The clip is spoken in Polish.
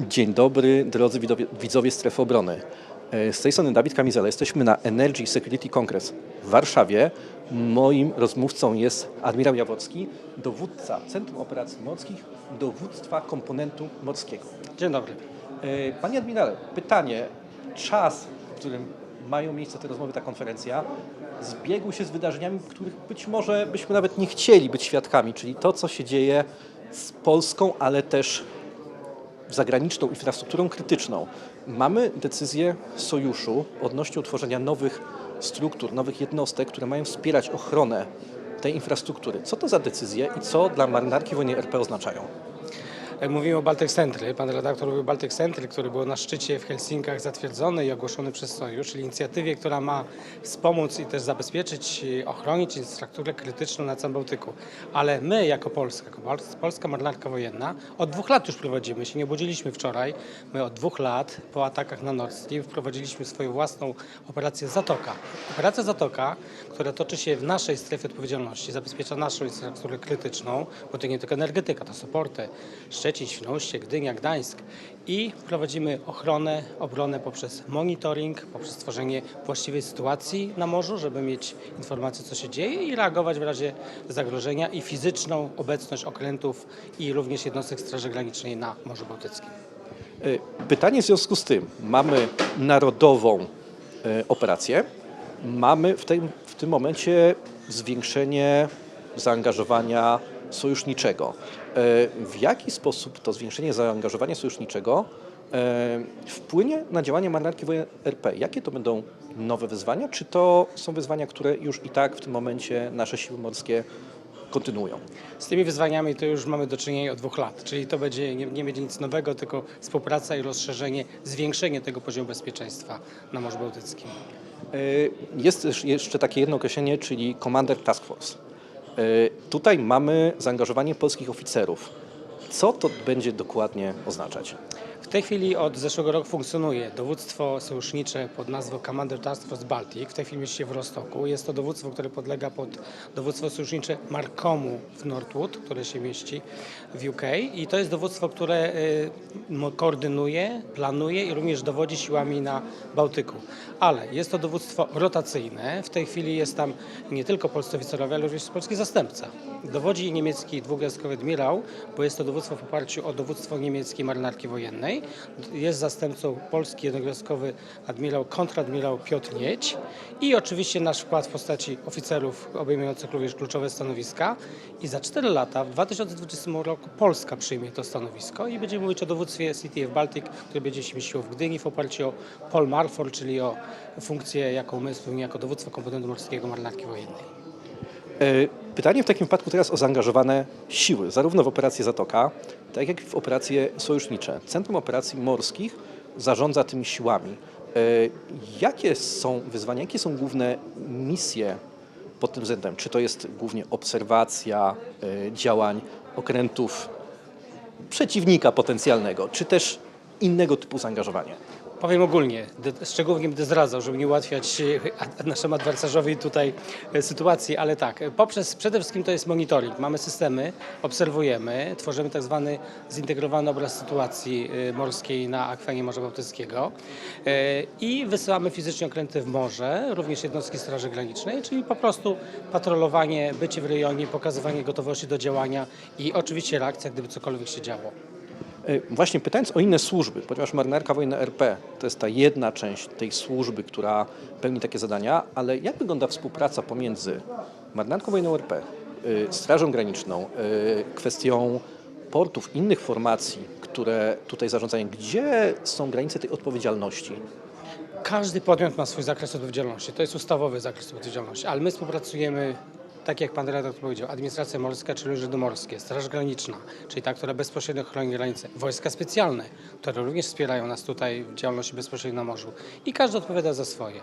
Dzień dobry, drodzy widzowie Strefy Obrony. E, Z tej strony Dawid Kamizela. Jesteśmy na Energy Security Congress w Warszawie. Moim rozmówcą jest admirał Jaworski, dowódca Centrum Operacji Morskich, dowództwa komponentu morskiego. Dzień dobry. E, Panie admirale, pytanie. Czas, w którym mają miejsce te rozmowy, ta konferencja, zbiegł się z wydarzeniami, których być może byśmy nawet nie chcieli być świadkami, czyli to, co się dzieje z Polską, ale też zagraniczną infrastrukturą krytyczną. Mamy decyzję sojuszu odnośnie utworzenia nowych struktur, nowych jednostek, które mają wspierać ochronę tej infrastruktury. Co to za decyzje i co dla marynarki wojennej RP oznaczają? Jak mówimy o Baltic Centry, pan redaktor mówił Baltic Centry, który był na szczycie w Helsinkach zatwierdzony i ogłoszony przez Sojusz, czyli inicjatywie, która ma wspomóc i też zabezpieczyć, ochronić infrastrukturę krytyczną na całym Bałtyku. Ale my jako Polska, jako Pol- Polska Marynarka Wojenna, od dwóch lat już prowadzimy, się nie obudziliśmy wczoraj, my od dwóch lat po atakach na Nord Stream wprowadziliśmy swoją własną operację Zatoka. Operacja Zatoka, która toczy się w naszej strefie odpowiedzialności, zabezpiecza naszą infrastrukturę krytyczną, bo to nie tylko energetyka, to są porty, Szczecin, Świnoujście, Gdynia, Gdańsk i prowadzimy ochronę, obronę poprzez monitoring, poprzez stworzenie właściwej sytuacji na morzu, żeby mieć informacje, co się dzieje i reagować w razie zagrożenia i fizyczną obecność okrętów i również jednostek Straży Granicznej na Morzu Bałtyckim. E, Pytanie w związku z tym. Mamy narodową e, operację. Mamy w tym, w tym momencie zwiększenie zaangażowania sojuszniczego. E, W jaki sposób to zwiększenie zaangażowania sojuszniczego e, wpłynie na działanie marynarki wojennej RP? Jakie to będą nowe wyzwania? Czy to są wyzwania, które już i tak w tym momencie nasze siły morskie kontynuują? Z tymi wyzwaniami to już mamy do czynienia od dwóch lat, czyli to będzie, nie, nie będzie nic nowego, tylko współpraca i rozszerzenie, zwiększenie tego poziomu bezpieczeństwa na Morzu Bałtyckim. E, Jest też jeszcze takie jedno określenie, czyli Commander Task Force. E, Tutaj mamy zaangażowanie polskich oficerów. Co to będzie dokładnie oznaczać? W tej chwili od zeszłego roku funkcjonuje dowództwo sojusznicze pod nazwą Commander Task Force Baltic. W tej chwili mieści się w Rostoku. Jest to dowództwo, które podlega pod dowództwo sojusznicze Markomu w Northwood, które się mieści w UK. I to jest dowództwo, które y, koordynuje, planuje i również dowodzi siłami na Bałtyku. Ale jest to dowództwo rotacyjne. W tej chwili jest tam nie tylko polscy oficerowie, ale również polski zastępca. Dowodzi niemiecki dwugwiazdkowy admirał, bo jest to dowództwo w oparciu o dowództwo niemieckiej marynarki wojennej. Jest zastępcą polski jednogwiazdkowy admirał, kontradmirał Piotr Nieć i oczywiście nasz wkład w postaci oficerów obejmujących również kluczowe stanowiska. I za 4 lata, w 2020 roku, Polska przyjmie to stanowisko i będziemy mówić o dowództwie CTF Baltic, które będzie się mieściło w Gdyni w oparciu o Pol Marfor, czyli o funkcję, jaką my spełniamy jako dowództwo komponentu morskiego marynarki wojennej. E, Pytanie w takim wypadku teraz o zaangażowane siły, zarówno w operację Zatoka, tak jak w operacje sojusznicze. Centrum Operacji Morskich zarządza tymi siłami. E, Jakie są wyzwania, jakie są główne misje pod tym względem? Czy to jest głównie obserwacja e, działań okrętów przeciwnika potencjalnego, czy też innego typu zaangażowanie? Powiem ogólnie, szczegółów nie będę zdradzał, żeby nie ułatwiać e, naszemu adwersarzowi tutaj e, sytuacji, ale tak, e, poprzez przede wszystkim to jest monitoring. Mamy systemy, obserwujemy, tworzymy tak zwany zintegrowany obraz sytuacji morskiej na akwenie Morza Bałtyckiego i wysyłamy fizycznie okręty w morze, również jednostki Straży Granicznej, czyli po prostu patrolowanie, bycie w rejonie, pokazywanie gotowości do działania i oczywiście reakcja, gdyby cokolwiek się działo. E, Właśnie pytając o inne służby, ponieważ marynarka wojenna RP to jest ta jedna część tej służby, która pełni takie zadania, ale jak wygląda współpraca pomiędzy marynarką wojenną RP, y, Strażą Graniczną, y, kwestią portów, innych formacji, które tutaj zarządzają? Gdzie są granice tej odpowiedzialności? Każdy podmiot ma swój zakres odpowiedzialności. To jest ustawowy zakres odpowiedzialności, ale my współpracujemy, tak jak pan redaktor powiedział, administracja morska, czyli urzędy morskie, Straż Graniczna, czyli ta, która bezpośrednio chroni granice, wojska specjalne, które również wspierają nas tutaj w działalności bezpośrednio na morzu i każdy odpowiada za swoje.